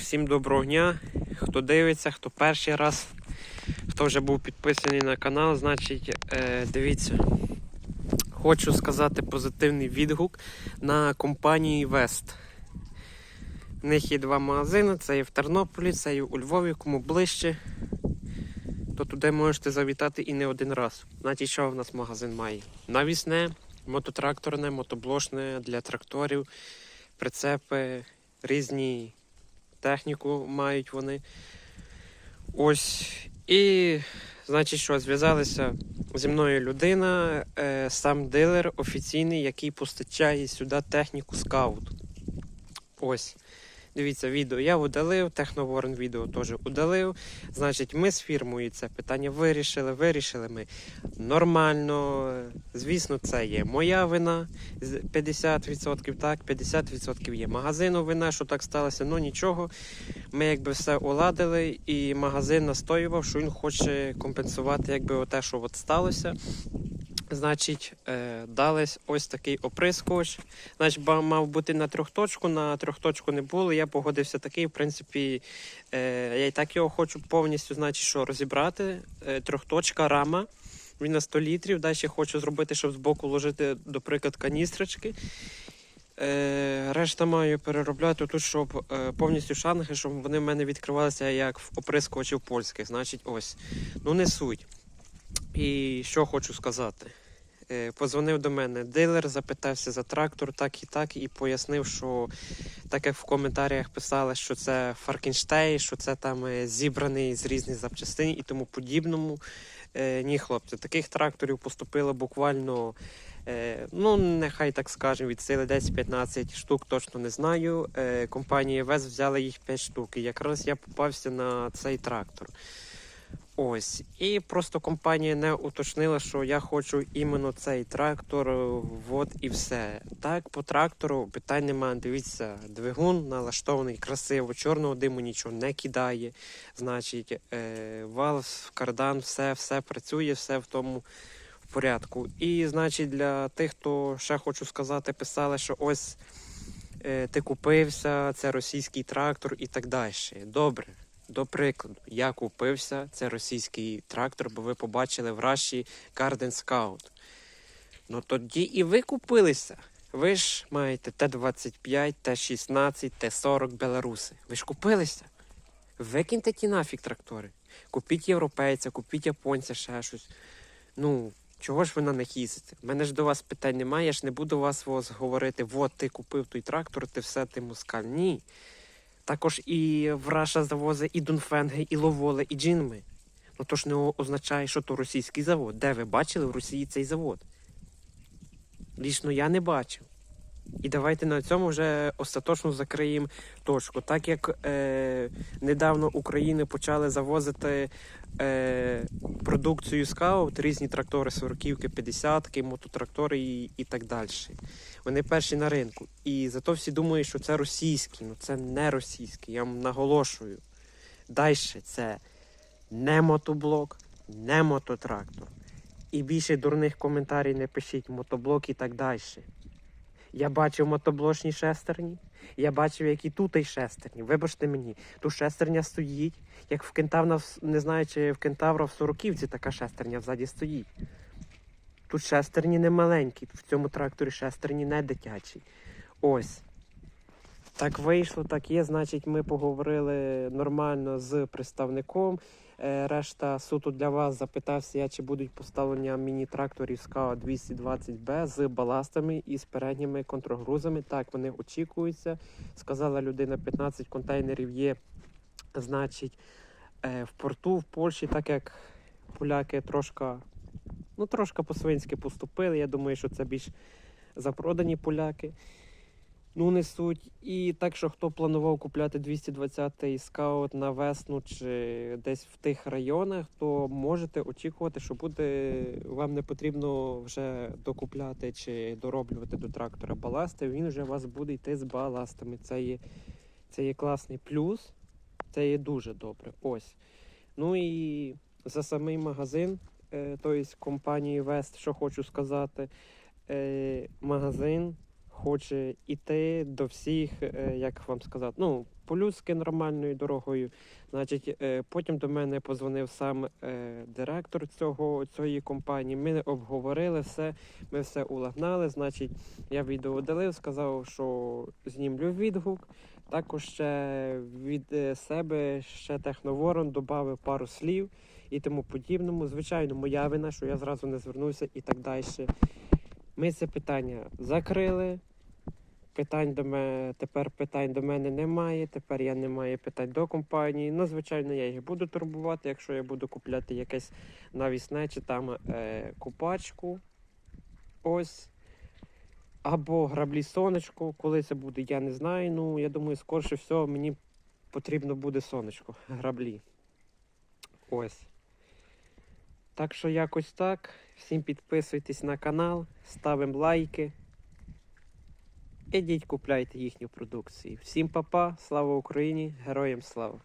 всім доброго дня. Хто дивиться, хто перший раз, хто вже був підписаний на канал, значить, е, дивіться. Хочу сказати позитивний відгук на компанії Вест. В них є два магазини: це є в Тернополі, це є у Львові, кому ближче. То туди можете завітати і не один раз. Значить, що в нас магазин має? Навісне, мототракторне, мотоблошне для тракторів, прицепи, різні техніку мають вони. Ось. І, значить, що зв'язалися зі мною людина, е, сам дилер офіційний, який постачає сюди техніку скаут. Ось. Дивіться, відео я удалив, Техноворон відео теж удалив. Значить, ми з фірмою це питання вирішили. Вирішили ми нормально. Звісно, це є моя вина. з 50%, так, 50% є магазину вина, що так сталося, ну нічого. Ми якби все уладили, і магазин настоював, що він хоче компенсувати якби те, що от сталося. Значить, е, дались ось такий оприскувач. Значить, ба- мав бути на трьохточку, на трьохточку не було. Я погодився такий. В принципі, е, я і так його хочу повністю, значить, що розібрати. Е, трьохточка, рама. Він на 100 літрів. Далі хочу зробити, щоб збоку ложити, до приклад, каністрочки. Решта маю переробляти тут, щоб повністю шанги, щоб вони в мене відкривалися як в оприскувачів польських. Значить, ось. Ну не суть. І що хочу сказати. Е, Позвонив до мене дилер, запитався за трактор, так і так, і пояснив, що так як в коментарях писали, що це Фаркенштейн, що це там е, зібраний з різних запчастин і тому подібному. Е, ні, хлопці, таких тракторів поступило буквально, ну нехай так скажемо, від сили десь 15 штук, точно не знаю. Компанія ВЕС взяла їх 5 штук. І якраз я попався на цей трактор. Ось. І просто компанія не уточнила, що я хочу іменно цей трактор. е, От і все. Так, по трактору питань немає. Дивіться, двигун налаштований красиво, чорного диму нічого не кидає. Значить, е, вал, кардан, все, все працює, все в тому в порядку. І, значить, для тих, хто ще хочу сказати, писали, що ось е, ти купився, це російський трактор і так далі. Добре. До прикладу, я купився, це російський трактор, бо ви побачили в Раші Garden Scout. Ну тоді і ви купилися. Ви ж маєте Т-25, Т-16, Т-40 Беларуси. Ви ж купилися. Викиньте ті нафіг трактори. Купіть європейця, купіть японця, ще щось. Ну, чого ж ви на них їздите? У мене ж до вас питань немає, я ж не буду вас говорити, от ти купив той трактор, ти все, ти мускаль. Ні. Також і Враша Раша завозить і Дунфенги, і Ловоли, і Джинми. Ну то ж не означає, що то російський завод. Де ви бачили в Росії цей завод? Лічно я не бачив. І давайте на цьому вже остаточно закриємо точку. Так як е, недавно України почали завозити е, продукцію скаут, різні трактори, сороківки, 50-ки, мототрактори і, і так далі. Вони перші на ринку. І зато всі думають, що це російські. Ну це не російські, я вам наголошую. Далі це не мотоблок, не мототрактор. І більше дурних коментарів не пишіть, мотоблок і так далі. Я бачив мотоблочні шестерні, я бачив, які тут і шестерні. Вибачте мені, тут шестерня стоїть, як в кентавра, не знаю, чи в кентавра в сороківці така шестерня взаді стоїть. Тут шестерні не маленькі, в цьому тракторі шестерні не дитячі. Ось. Так вийшло, так є. Значить, ми поговорили нормально з представником. Е, Решта суто для вас запитався я, чи будуть поставлення міні-тракторів СКА 220Б з баластами і з передніми контргрузами. Так, вони очікуються. Сказала людина, 15 контейнерів є, значить, е, в порту в Польщі, так як поляки трошка, ну, трошки по-свинськи поступили. Я думаю, що це більш запродані поляки. Ну, не суть. І так, що хто планував купляти 220-й скаут на весну чи десь в тих районах, то можете очікувати, що буде вам не потрібно вже докупляти чи дороблювати до трактора баласти. Він вже у вас буде йти з баластами. Це є, це є класний плюс, це є дуже добре. Ось. Ну і за самий магазин, тобто компанії Вест, що хочу сказати, е, магазин хоче іти до всіх, е, як вам сказати, ну, по-людськи нормальною дорогою. Значить, е, потім до мене позвонив сам е, директор цього, цієї компанії. Ми обговорили все, ми все улагнали. Значить, я відео удалив, сказав, що знімлю відгук. Також ще від себе ще Техноворон додав пару слів і тому подібному. Звичайно, моя вина, що я зразу не звернувся і так далі. Ми це питання закрили. Питань до мене тепер питань до мене немає. Тепер я не маю питань до компанії. Ну, звичайно, я їх буду турбувати, якщо я буду купляти якесь навісне чи там е, купачку. Ось. Або граблі сонечко. Коли це буде, я не знаю. Ну, я думаю, скорше всього мені потрібно буде сонечко, граблі. Ось. Так що якось так. Всім підписуйтесь на канал, ставимо лайки. Ідіть купляйте їхню продукцію. Всім па-па, слава Україні, героям слава!